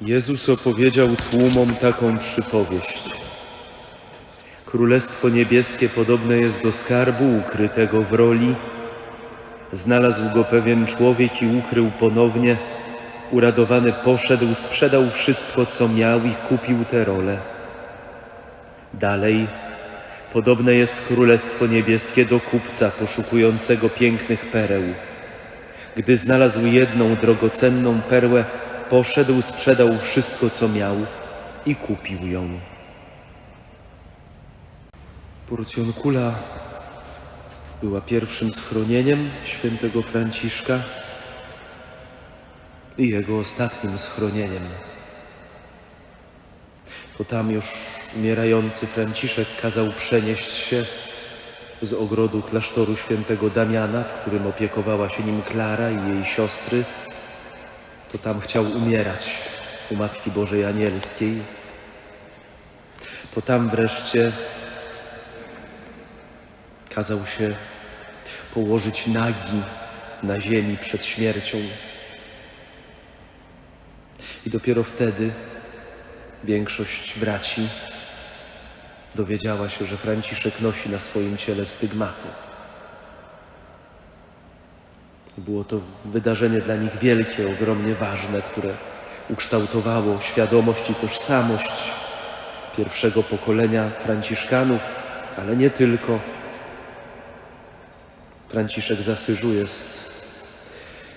Jezus opowiedział tłumom taką przypowieść. Królestwo niebieskie podobne jest do skarbu ukrytego w roli. Znalazł go pewien człowiek i ukrył ponownie. Uradowany poszedł, sprzedał wszystko, co miał i kupił tę rolę. Dalej, podobne jest Królestwo Niebieskie do kupca poszukującego pięknych pereł. Gdy znalazł jedną drogocenną perłę, poszedł, sprzedał wszystko, co miał i kupił ją. Porcjonkula była pierwszym schronieniem świętego Franciszka i jego ostatnim schronieniem. To tam już umierający Franciszek kazał przenieść się z ogrodu klasztoru świętego Damiana, w którym opiekowała się nim Klara i jej siostry. To tam chciał umierać u Matki Bożej Anielskiej. To tam wreszcie kazał się położyć nagi na ziemi przed śmiercią. I dopiero wtedy większość braci dowiedziała się, że Franciszek nosi na swoim ciele stygmaty. Było to wydarzenie dla nich wielkie, ogromnie ważne, które ukształtowało świadomość i tożsamość pierwszego pokolenia Franciszkanów, ale nie tylko. Franciszek z Asyżu jest,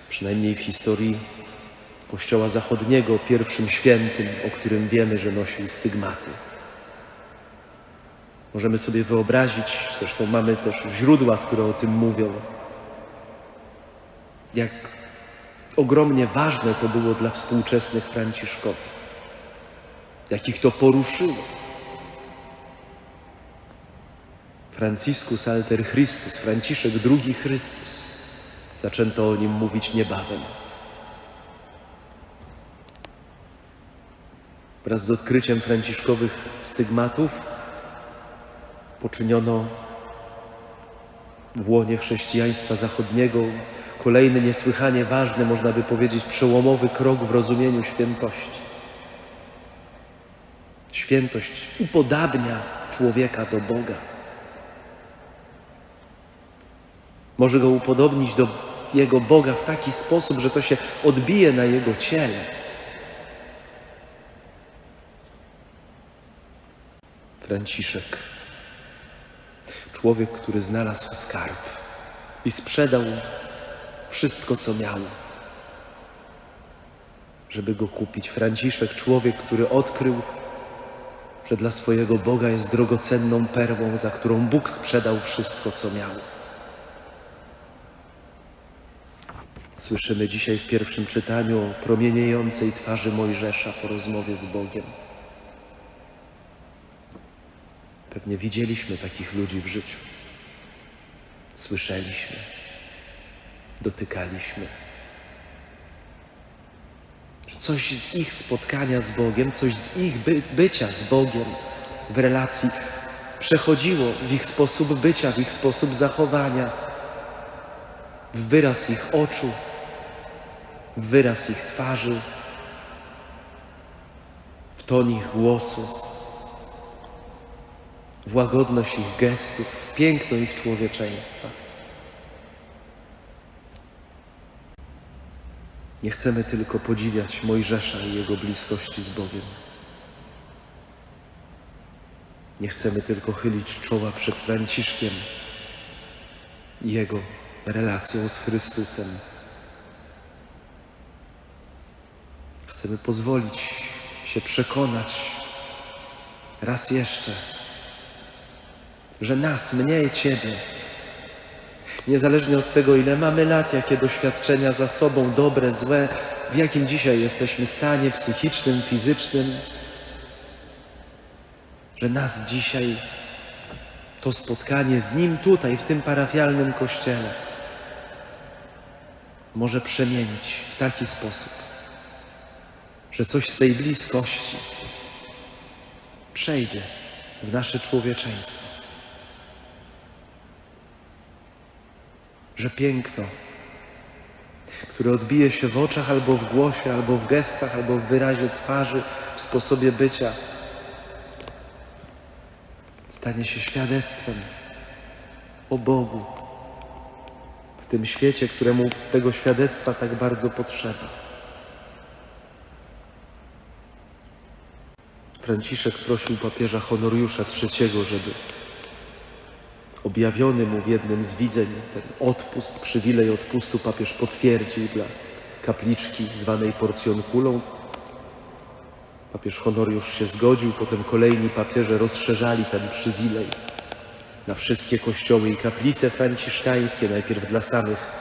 przynajmniej w historii Kościoła Zachodniego, pierwszym świętym, o którym wiemy, że nosił stygmaty. Możemy sobie wyobrazić, zresztą mamy też źródła, które o tym mówią, jak ogromnie ważne to było dla współczesnych Franciszkowych, jak ich to poruszyło. Franciscus alter Christus, Franciszek II Chrystus. Zaczęto o nim mówić niebawem. Wraz z odkryciem franciszkowych stygmatów poczyniono w łonie chrześcijaństwa zachodniego kolejny niesłychanie ważny, można by powiedzieć, przełomowy krok w rozumieniu świętości. Świętość upodabnia człowieka do Boga. Może go upodobnić do jego Boga w taki sposób, że to się odbije na jego ciele. Franciszek, człowiek, który znalazł skarb i sprzedał wszystko, co miał, żeby go kupić. Franciszek, człowiek, który odkrył, że dla swojego Boga jest drogocenną perłą, za którą Bóg sprzedał wszystko, co miał. Słyszymy dzisiaj w pierwszym czytaniu o promieniejącej twarzy Mojżesza po rozmowie z Bogiem. Pewnie widzieliśmy takich ludzi w życiu. Słyszeliśmy, dotykaliśmy. Że Coś z ich spotkania z Bogiem, coś z ich by, bycia z Bogiem w relacji przechodziło w ich sposób bycia, w ich sposób zachowania, w wyraz ich oczu, w wyraz ich twarzy, w ton ich głosu w łagodność ich gestów, w piękno ich człowieczeństwa. Nie chcemy tylko podziwiać Mojżesza i jego bliskości z Bogiem. Nie chcemy tylko chylić czoła przed Franciszkiem i jego relacją z Chrystusem. Chcemy pozwolić się przekonać raz jeszcze, że nas, mnie i Ciebie, niezależnie od tego, ile mamy lat, jakie doświadczenia za sobą, dobre, złe, w jakim dzisiaj jesteśmy stanie psychicznym, fizycznym, że nas dzisiaj to spotkanie z Nim tutaj, w tym parafialnym kościele, może przemienić w taki sposób, że coś z tej bliskości przejdzie w nasze człowieczeństwo. Że piękno, które odbije się w oczach albo w głosie, albo w gestach, albo w wyrazie twarzy, w sposobie bycia, stanie się świadectwem o Bogu w tym świecie, któremu tego świadectwa tak bardzo potrzeba. Franciszek prosił papieża Honoriusza III, żeby objawiony mu w jednym z widzeń ten odpust, przywilej odpustu papież potwierdził dla kapliczki zwanej porcjonkulą. Papież Honoriusz się zgodził, potem kolejni papieże rozszerzali ten przywilej na wszystkie kościoły i kaplice franciszkańskie, najpierw dla samych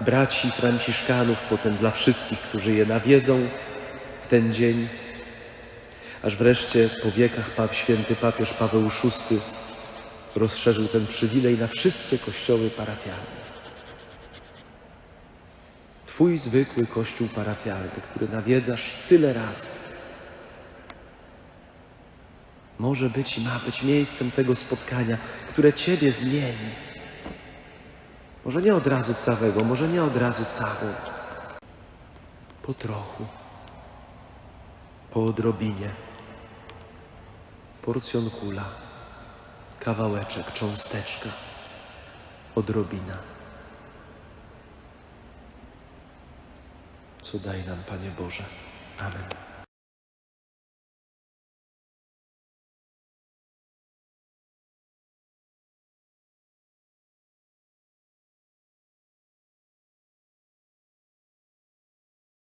braci franciszkanów, potem dla wszystkich, którzy je nawiedzą w ten dzień, aż wreszcie po wiekach pap, święty papież Paweł VI rozszerzył ten przywilej na wszystkie kościoły parafialne. Twój zwykły kościół parafialny, który nawiedzasz tyle razy, może być i ma być miejscem tego spotkania, które Ciebie zmieni. Może nie od razu całego, może nie od razu całą. Po trochu, po odrobinie, porcjon kula, kawałeczek, cząsteczka, odrobina. Co daj nam, Panie Boże. Amen.